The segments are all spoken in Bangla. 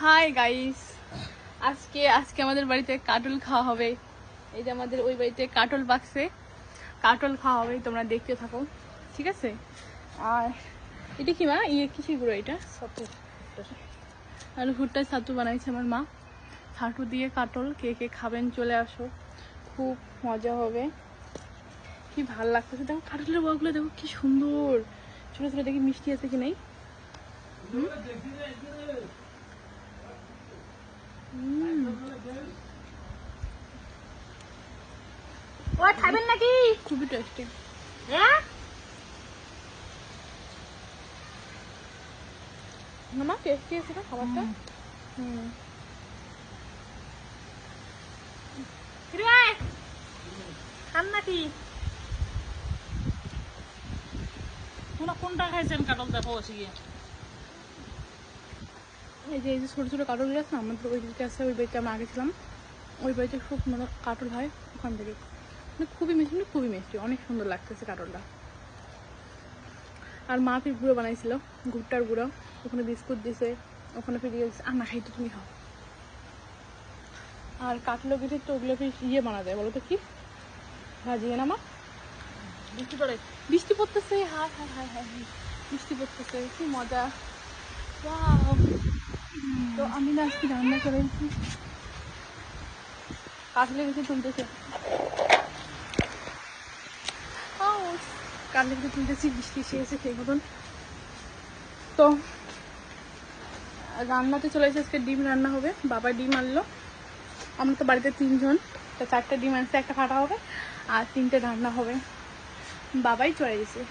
হাই গাইস আজকে আজকে আমাদের বাড়িতে কাটল খাওয়া হবে। এই যে আমাদের ওই বাড়িতে কাটল বাক্সে কাটল খাওয়া হবে তোমরা দেখতে থাকো ঠিক আছে? আর এটা কি মা? ইয়ে কিসের গুঁড়ো এটা? আর ভুট্টার ছাতু বানাইছে আমার মা। ছাতু দিয়ে কাটল কে কে খাবেন চলে আসো। খুব মজা হবে। কি ভালো লাগতেছে। দেখো কাটলের বগুলো দেখো কি সুন্দর। ছোটো ছোটো দেখি মিষ্টি আছে কি নাই? হুম? হুম। খাবেন নাকি? খুবই টেস্টি হ্যাঁ? মামা টেস্টি আছে না খাবারটা। হুম। খান নাকি? তোমরা কোনটা খাইছেন কাটল? দেখো গিয়ে। এই যে এই যে ছোটো ছোটো কাটলগুলো আছে না আমাদের ওই দিকে আছে ওই বাড়িতে আমরা আগে ছিলাম। ওই বাড়িতে খুব মানে কাটল হয় ওখান থেকে। মানে খুবই মিষ্টি মানে খুবই মিষ্টি অনেক সুন্দর লাগতেছে কাটলটা আর মা ফির গুঁড়ো বানাইছিল ভুট্টার গুঁড়ো। ওখানে বিস্কুট দিছে ওখানে ফির ইয়ে দিছে। আর না খাইতে তুমি খাও। আর কাটলো কেটে তো ওগুলো ফির ইয়ে বানা যায় বলো তো কি? ভাজিয়ে না মা? বৃষ্টি পড়ে। বৃষ্টি পড়তেছে হায় হায় হায় হায় হায়। বৃষ্টি পড়তেছে কি মজা। Wow! তো আমি না আজকে রান্না করেছি কাটলে গেছে তুলতেছে। কাটলে গেছে তুলতেছি, বৃষ্টি এসে এসে সেই মতন। তো, রান্নাতে চলে এসে আজকে ডিম রান্না হবে। বাবা ডিম আনলো। আমরা তো বাড়িতে তিনজন। তো চারটে ডিম আনছে, একটা ফাটা হবে, আর তিনটে রান্না হবে। বাবাই চলে গেছে।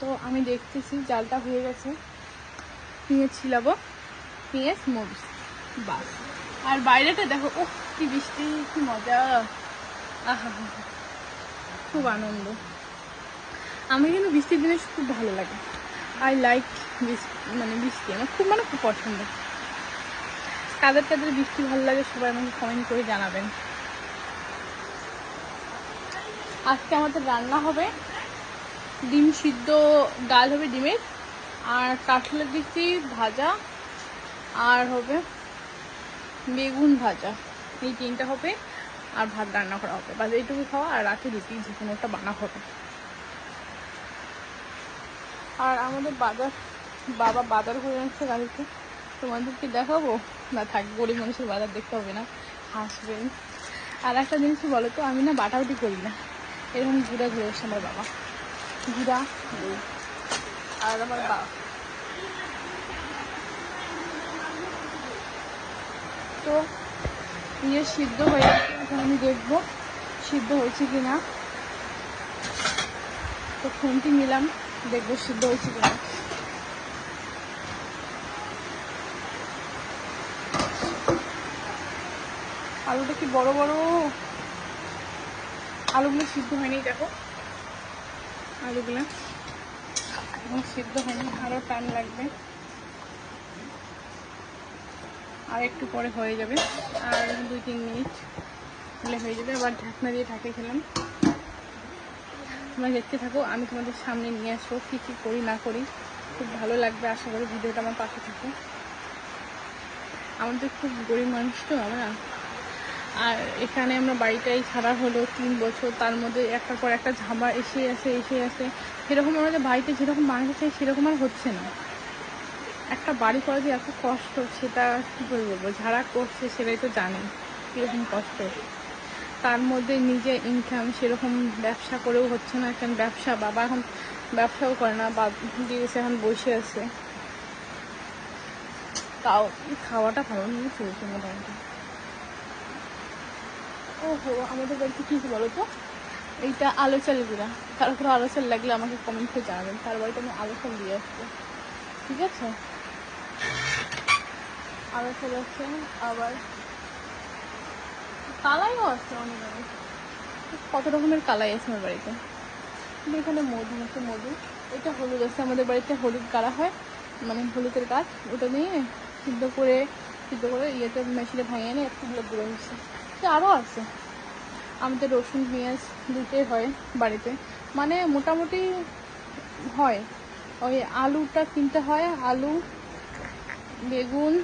তো আমি দেখতেছি, জালটা হয়ে গেছে। পেঁয়াজ ছিলাবো। পেঁয়াজ মরিচ বাস। আর বাইরেটা দেখো ও কি বৃষ্টি কি মজা। আহা। খুব আনন্দ। আমি কিন্তু বৃষ্টির দিনে খুব ভালো লাগে। আই লাইক মানে বৃষ্টি, আমার খুব মানে খুব পছন্দ। কাদের কাদের বৃষ্টি ভালো লাগে সবাই আমাকে কমেন্ট করে জানাবেন। আজকে আমাদের রান্না হবে ডিম সিদ্ধ, ডাল হবে ডিমের, আর কাঁঠালের দিচ্ছি ভাজা আর হবে বেগুন ভাজা। এই তিনটা হবে আর ভাত রান্না করা হবে। বাস এইটুকু খাওয়া আর রাতে রুটি, যে কোনো একটা বানা হবে। আর আমাদের বাজার, বাবা বাজার করে আনছে গাড়িতে। তোমাদেরকে দেখাবো? না থাক, গরিব মানুষের বাজার দেখতে হবে না। হাসবেন আর একটা জিনিস বলো তো আমি না বাটাবাটি করি না। এরকম ঘুরে ঘুরে আমার বাবা। ঘুরা আর আমার বাবা তো ইয়ে সিদ্ধ হয়ে এখন আমি দেখব সিদ্ধ হয়েছে কি না তো খুন্তি নিলাম, দেখব সিদ্ধ হয়েছে কি না আলুটা কি বড় বড়? আলুগুলো সিদ্ধ হয়নি, দেখো। আলুগুলো এখন সিদ্ধ হয়নি আরও টাইম লাগবে। আর একটু পরে হয়ে যাবে। আর দুই তিন মিনিট হলে হয়ে যাবে। আবার ঢাকনা দিয়ে ঢাকে খেলাম। তোমরা দেখতে থাকো, আমি তোমাদের সামনে নিয়ে আসব কী কী করি, না করি। খুব ভালো লাগবে, আশা করি ভিডিওটা আমার পাশে থাকে। আমাদের খুব গরিব মানুষ তো আমরা। আর এখানে আমরা বাড়িটাই ছাড়া হলো তিন বছর। তার মধ্যে একটার পর একটা ঝামা এসে আসে এসে আসে। সেরকম আমাদের বাড়িতে যেরকম বানাতে চাই সেরকম আর হচ্ছে না। একটা বাড়ি করা যে এত কষ্ট, সেটা কী করে বলব? যারা করছে সেটাই তো জানে কীরকম কষ্ট। তার মধ্যে নিজে ইনকাম সেরকম ব্যবসা করেও হচ্ছে না। এখন ব্যবসা? বাবা এখন ব্যবসাও করে না বাবা দিয়েছে এখন বসে আছে। তাও খাওয়াটা ভালো নিয়ে চলছে মোটামুটি? ওহো, আমাদের বাড়িতে কী বলো তো? এইটা আলো চাল গুঁড়া। কারও আলো চাল লাগলে আমাকে কমেন্ট করে জানাবেন। তার বাড়িতে আমি আলো চাল দিয়ে আসব। ঠিক আছে? চাল আছে আবার কালাইও আছে অনেক কত রকমের কালাই আছে আমার বাড়িতে। এখানে মধু আছে মধু। এটা হলুদ আছে, আমাদের বাড়িতে হলুদ গাড়া হয় মানে হলুদের গাছ, ওটা নিয়ে সিদ্ধ করে সিদ্ধ করে ইয়েতে মেশিনে ভাঙিয়ে এনে একটুগুলো গুঁড়ো হচ্ছে আরও আছে। আমাদের রসুন, পেঁয়াজ দুটোই হয় বাড়িতে। মানে মোটামুটি হয়। ওই আলুটা কিনতে হয়, আলু, বেগুন।